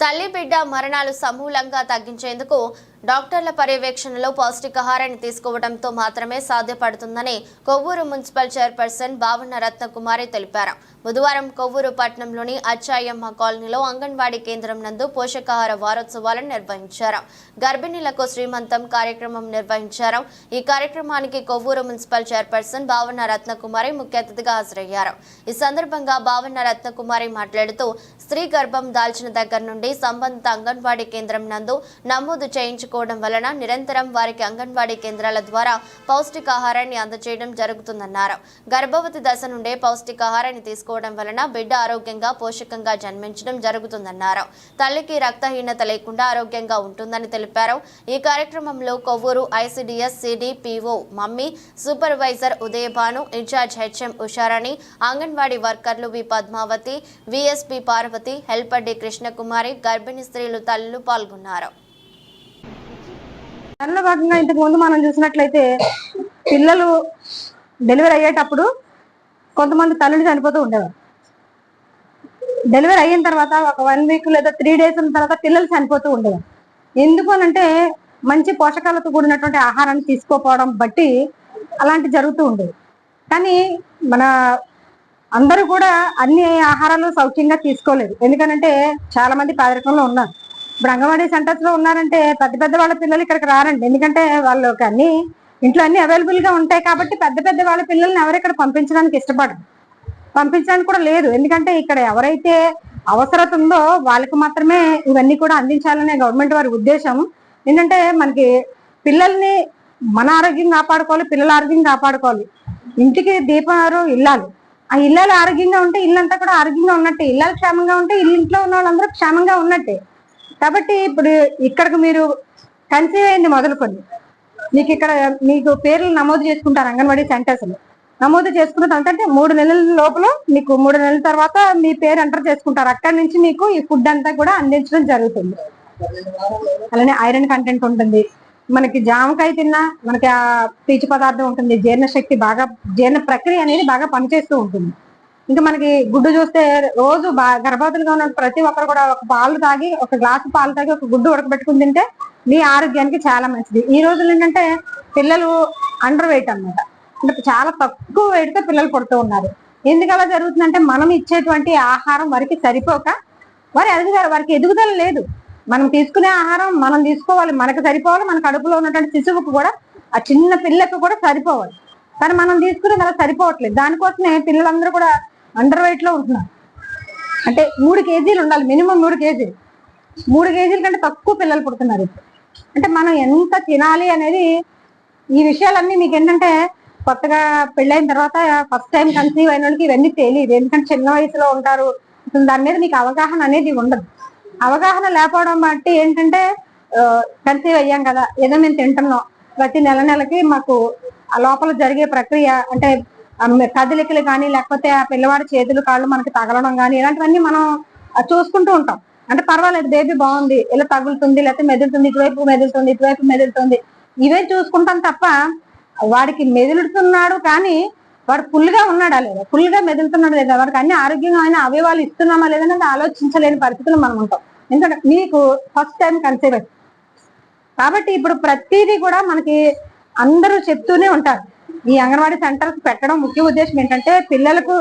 తల్లి బిడ్డ మరణాలు సమూలంగా తగ్గించేందుకు డాక్టర్ల పర్యవేక్షణలో పౌష్టికాహారాన్ని తీసుకోవడంతో మాత్రమే సాధ్యపడుతుందని కొవ్వూరు మున్సిపల్ చైర్పర్సన్ భావన రత్నకుమారి తెలిపారు. బుధవారం కొవ్వూరు పట్టణంలోని అచ్చాయమ్మ కాలనీలో అంగన్వాడీ కేంద్రం నందు పోషకాహార వారోత్సవాలను నిర్వహించారు. గర్భిణీలకు శ్రీమంతం కార్యక్రమం నిర్వహించారు. ఈ కార్యక్రమానికి కొవ్వూరు మున్సిపల్ చైర్పర్సన్ భావన రత్నకుమారి ముఖ్య అతిథిగా హాజరయ్యారు. ఈ సందర్భంగా భావన రత్నకుమారి మాట్లాడుతూ స్త్రీ గర్భం దాల్చిన దగ్గర నుండి సంబంధిత అంగన్వాడీ కేంద్రం నందు నమోదు చేయించుకోవడం వలన నిరంతరం వారికి అంగన్వాడీ కేంద్రాల ద్వారా పౌష్టికాహారాన్ని అందజేయడం జరుగుతుందన్నారు. గర్భవతి దశ నుండే పౌష్టికాహారాన్ని తీసుకోవడం వలన బిడ్డ ఆరోగ్యంగా పోషకంగా జన్మించడం జరుగుతుందన్నారు. తల్లికి రక్తహీనత లేకుండా ఆరోగ్యంగా ఉంటుందని తెలిపారు. ఈ కార్యక్రమంలో కొవ్వూరు ఐసిడిఎస్ సిడిపిఓ మమ్మీ supervisor Udayabhanu incharge HM Usharani anganwadi వర్కర్లు V Padmavathi VSP Parvathi helper D Krishnakumari గర్భిణీ స్త్రీలు తల్లులు పాల్గొన్నారు. దానిలో భాగంగా ఇంతకు ముందు మనం చూసినట్లయితే పిల్లలు డెలివరీ అయ్యేటప్పుడు కొంతమంది తల్లులు చనిపోతూ ఉండేవారు. డెలివరీ అయిన తర్వాత ఒక వన్ వీక్ లేదా త్రీ డేస్ ఉన్న తర్వాత పిల్లలు చనిపోతూ ఉండేవారు. ఎందుకు అనంటే మంచి పోషకాలతో కూడినటువంటి ఆహారాన్ని తీసుకోకపోవడం బట్టి అలాంటి జరుగుతూ ఉండేది. కానీ మన అందరూ కూడా అన్ని ఆహారాలు సౌఖ్యంగా తీసుకోలేదు. ఎందుకనంటే చాలా మంది పేదరికంలో ఉన్నారు. ఇప్పుడు అంగన్వాడీ సెంటర్స్లో ఉన్నారంటే పెద్ద పెద్ద వాళ్ళ పిల్లలు ఇక్కడికి రారండి. ఎందుకంటే వాళ్ళు అన్ని ఇంట్లో అన్ని అవైలబుల్గా ఉంటాయి కాబట్టి పెద్ద పెద్ద వాళ్ళ పిల్లల్ని ఎవరు ఇక్కడ పంపించడానికి ఇష్టపడరు. పంపించడానికి కూడా లేదు. ఎందుకంటే ఇక్కడ ఎవరైతే అవసరత ఉందో వాళ్ళకి మాత్రమే ఇవన్నీ కూడా అందించాలనే గవర్నమెంట్ వారి ఉద్దేశం. ఏంటంటే మనకి పిల్లల్ని మన ఆరోగ్యం కాపాడుకోవాలి పిల్లల ఆరోగ్యం కాపాడుకోవాలి. ఇంటికి దీపారు ఇల్లాలు. ఆ ఇల్లాలు ఆరోగ్యంగా ఉంటే ఇల్లంతా కూడా ఆరోగ్యంగా ఉన్నట్టే. ఇల్లాలు క్షేమంగా ఉంటే ఇల్లు ఇంట్లో ఉన్న వాళ్ళందరూ క్షేమంగా ఉన్నట్టే. కాబట్టి ఇప్పుడు ఇక్కడికి మీరు కన్సీవ్ అయింది మొదలుకొని మీకు ఇక్కడ మీకు పేర్లు నమోదు చేసుకుంటారు అంగన్వాడీ సెంటర్స్లో. నమోదు చేసుకున్న తర్వాత అంటే మూడు నెలల లోపల మీకు మూడు నెలల తర్వాత మీ పేరు ఎంటర్ చేసుకుంటారు. అక్కడి నుంచి మీకు ఈ ఫుడ్ అంతా కూడా అందించడం జరుగుతుంది. అలానే ఐరన్ కంటెంట్ ఉంటుంది. మనకి జామకాయ తిన్నా మనకి ఆ పీచు పదార్థం ఉంటుంది. జీర్ణశక్తి బాగా జీర్ణ ప్రక్రియ అనేది బాగా పనిచేస్తూ ఉంటుంది. ఇంకా మనకి గుడ్డు చూస్తే రోజు గర్భవతులుగా ఉన్న ప్రతి ఒక్కరు కూడా ఒక పాలు తాగి ఒక గ్లాసు పాలు తాగి ఒక గుడ్డు ఉడకబెట్టుకుని తింటే మీ ఆరోగ్యానికి చాలా మంచిది. ఈ రోజులు ఏంటంటే పిల్లలు అండర్ వెయిట్ అనమాట అంటే చాలా తక్కువ వెయిట్తో పిల్లలు పుడుతూ ఉన్నారు. ఎందుకు అలా జరుగుతుందంటే మనం ఇచ్చేటువంటి ఆహారం వారికి సరిపోక వారి ఎదుగుదల వారికి ఎదుగుదల లేదు. మనం తీసుకునే ఆహారం మనం తీసుకోవాలి మనకు సరిపోవాలి మన కడుపులో ఉన్నటువంటి శిశువుకు కూడా ఆ చిన్న పిల్లకు కూడా సరిపోవాలి. కానీ మనం తీసుకునేది అలా సరిపోవట్లేదు. దానికోసమే పిల్లలందరూ కూడా అండర్ వెయిట్లో ఉంటున్నారు అంటే మూడు కేజీలు ఉండాలి మినిమం మూడు కేజీలు. మూడు కేజీల కంటే తక్కువ పిల్లలు పుడుతున్నారు ఇప్పుడు. అంటే మనం ఎంత తినాలి అనేది ఈ విషయాలన్నీ మీకు ఏంటంటే కొత్తగా పెళ్ళైన తర్వాత ఫస్ట్ టైం కన్సీవ్ అయిన వాళ్ళకి ఇవన్నీ తెలియదు. ఎందుకంటే చిన్న వయసులో ఉంటారు. దాని మీద మీకు అవగాహన అనేది ఉండదు. అవగాహన లేకపోవడం బట్టి ఏంటంటే కన్సీవ్ అయ్యాం కదా ఏదో మేము తింటున్నాం. ప్రతి నెల నెలకి మాకు ఆ లోపల జరిగే ప్రక్రియ అంటే కదలికలు కానీ లేకపోతే ఆ పిల్లవాడి చేతులు కాళ్ళు మనకి తగలడం కానీ ఇలాంటివన్నీ మనం చూసుకుంటూ ఉంటాం. అంటే పర్వాలేదు బేబీ బాగుంది ఇలా తగులుతుంది లేకపోతే మెదులుతుంది ఇటువైపు మెదులుతుంది ఇటువైపు మెదులుతుంది. ఇవే చూసుకుంటాం తప్ప వాడికి మెదులుతున్నాడు కానీ వాడు ఫుల్గా ఉన్నాడా లేదా? ఫుల్గా మెదులుతున్నాడు లేదా? వాడికి అన్ని ఆరోగ్యంగా అయినా అవయవాలు ఇస్తున్నామా లేదని ఆలోచించలేని పరిస్థితులు మనం ఉంటాం. ఎందుకంటే మీకు ఫస్ట్ టైం కన్సీవ్ కాబట్టి ఇప్పుడు ప్రతిదీ కూడా మనకి అందరూ చెప్తూనే ఉంటారు. ఈ అంగన్వాడీ సెంటర్స్ పెట్టడం ముఖ్య ఉద్దేశం ఏంటంటే పిల్లలకు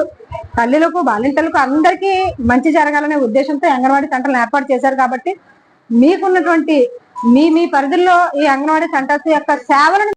తల్లులకు బాలింతలకు అందరికీ మంచి జరగాలనే ఉద్దేశంతో అంగన్వాడీ సెంటర్లు ఏర్పాటు చేశారు కాబట్టి మీకున్నటువంటి మీ మీ పరిధుల్లో ఈ అంగన్వాడీ సెంటర్స్ యొక్క సేవలను